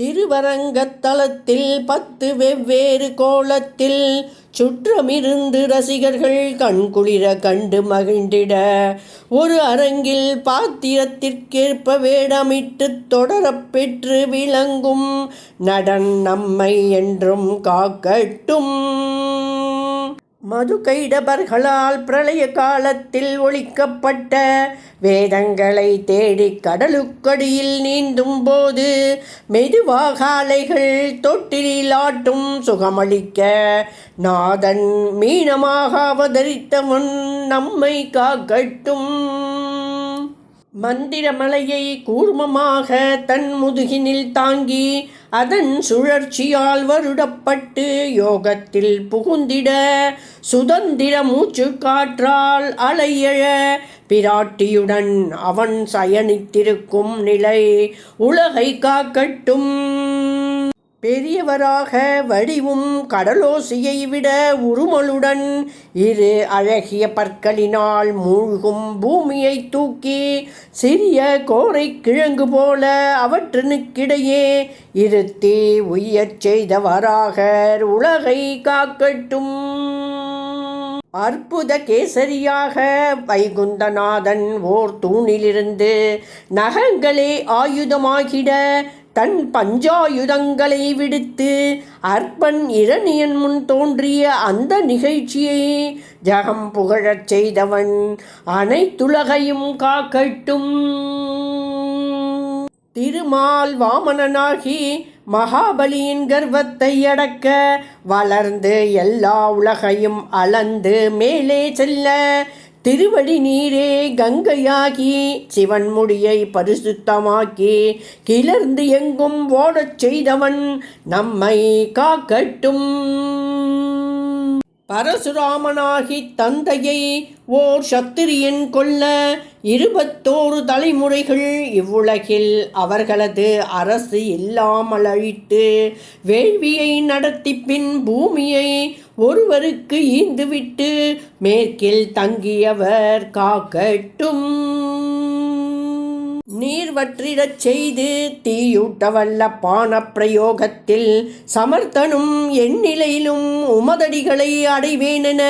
திருவரங்கத்தலத்தில் பத்து வெவ்வேறு கோலத்தில் சுற்றமிருந்து ரசிகர்கள் கண்குளிர கண்டு மகிழ்ந்திட. ஒரு அரங்கில் பாத்திரத்திற்கேற்ப வேடமிட்டு தொடரப்பெற்று விளங்கும் நடன் நம்மை என்றும் காக்கட்டும். மதுகைடபர்களால் பிரளய காலத்தில் ஒழிக்கப்பட்ட வேதங்களை தேடி கடலுக்கடியில் நீந்தும் போது மெதுவாக அலைகள் தொட்டிலில் ஆட்டும் சுகமளிக்க நாதன் மீனமாக அவதரித்தவன் நம்மை காக்கட்டும். மந்திரமலையை கூர்மமாக தன் முதுகினில் தாங்கி அதன் சுழற்சியால் வருடப்பட்டு யோகத்தில் புகுந்திட சுதந்திர மூச்சு காற்றால் அலையழ பிராட்டியுடன் அவன் சயனித்திருக்கும் நிலை உலகை காக்கட்டும். பெரியவராக வடிவும் கடலோசியை விட உருமலுடன் இரு அழகிய பற்களினால் மூழ்கும் பூமியை தூக்கி சிறிய கோரை கிழங்கு போல அவற்றினுக்கிடையே இருத்தி உய்யச் செய்தவராக உலகை காக்கட்டும். அற்புத கேசரியாக வைகுந்தநாதன் ஓர் தூணிலிருந்து நகங்களே ஆயுதமாகிட தன் பஞ்சாயுதங்களை விடுத்து அர்ப்பன் இரணியன் முன் தோன்றிய அந்த நிகழ்ச்சியை ஜகம் புகழச் செய்தவன் அனைத்துலகையும் காக்கட்டும். திருமால் வாமனனாகி மகாபலியின் கர்வத்தை அடக்க வளர்ந்து எல்லா உலகையும் அளந்து மேலே செல்ல திருவடி நீரே கங்கையாகி சிவன் முடியை பரிசுத்தமாக்கி கிளர்ந்து எங்கும் ஓடச் செய்தவன் நம்மை காக்கட்டும். பரசுராமனாகி தந்தையை ஓர் சத்திரியன் கொல்ல இருபத்தோரு தலைமுறைகள் இவ்வுலகில் அவர்களது அரசு இல்லாமல் அழித்து வேள்வியை நடத்தி பின் பூமியை ஒருவருக்கு ஈந்துவிட்டு மேற்கில் தங்கியவர் காக்கட்டும். நீர் வற்றிடச் செய்து தீயூட்ட வல்ல பான பிரயோகத்தில் சமர்த்தனும் எந்நிலையிலும் உமதடிகளை அடைவேனென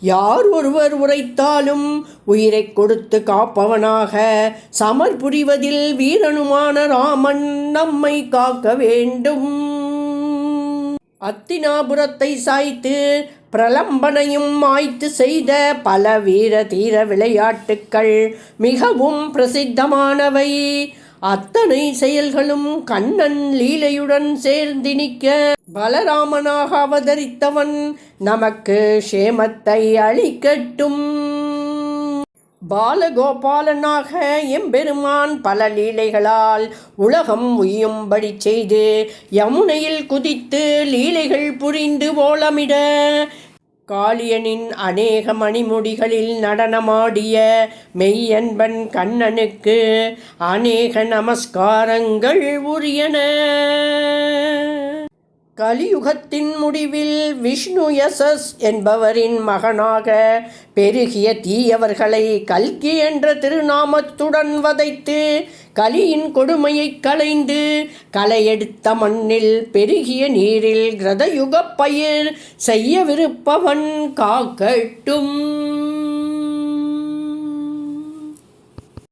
யார் ஒருவர் உரைத்தாலும் உயிரை கொடுத்து காப்பவனாக சமர் புரிவதில் வீரனுமான ராமன் நம்மை காக்க வேண்டும். அத்தினாபுரத்தை சாய்த்து பிரலம்பனையும் மாய்த்து செய்த பல வீர தீர விளையாட்டுக்கள் மிகவும் பிரசித்தமானவை. அத்தனை செயல்களும் கண்ணன் லீலையுடன் சேர்ந்து நிற்க பலராமனாக அவதரித்தவன். நமக்கு க்ஷேமத்தை அளிக்கட்டும். பாலகோபாலனாக எம்பெருமான் பல லீலைகளால் உலகம் உய்யும்படி செய்து யமுனையில் குதித்து லீலைகள் புரிந்து ஓலமிட. காளியனின் அநேக மணிமுடிகளில் நடனமாடிய மெய்யன்பன் கண்ணனுக்கு அநேக நமஸ்காரங்கள் உரியன. கலியுகத்தின் முடிவில் விஷ்ணு யசஸ் என்பவரின் மகனாக பெருகிய தீயவர்களை கல்கி என்ற திருநாமத்துடன் வதைத்து கலியின் கொடுமையை களைந்து களையெடுத்த மண்ணில் பெருகிய நீரில் கிரதயுகப் பயிர் செய்யவிருப்பவன் காக்கட்டும்.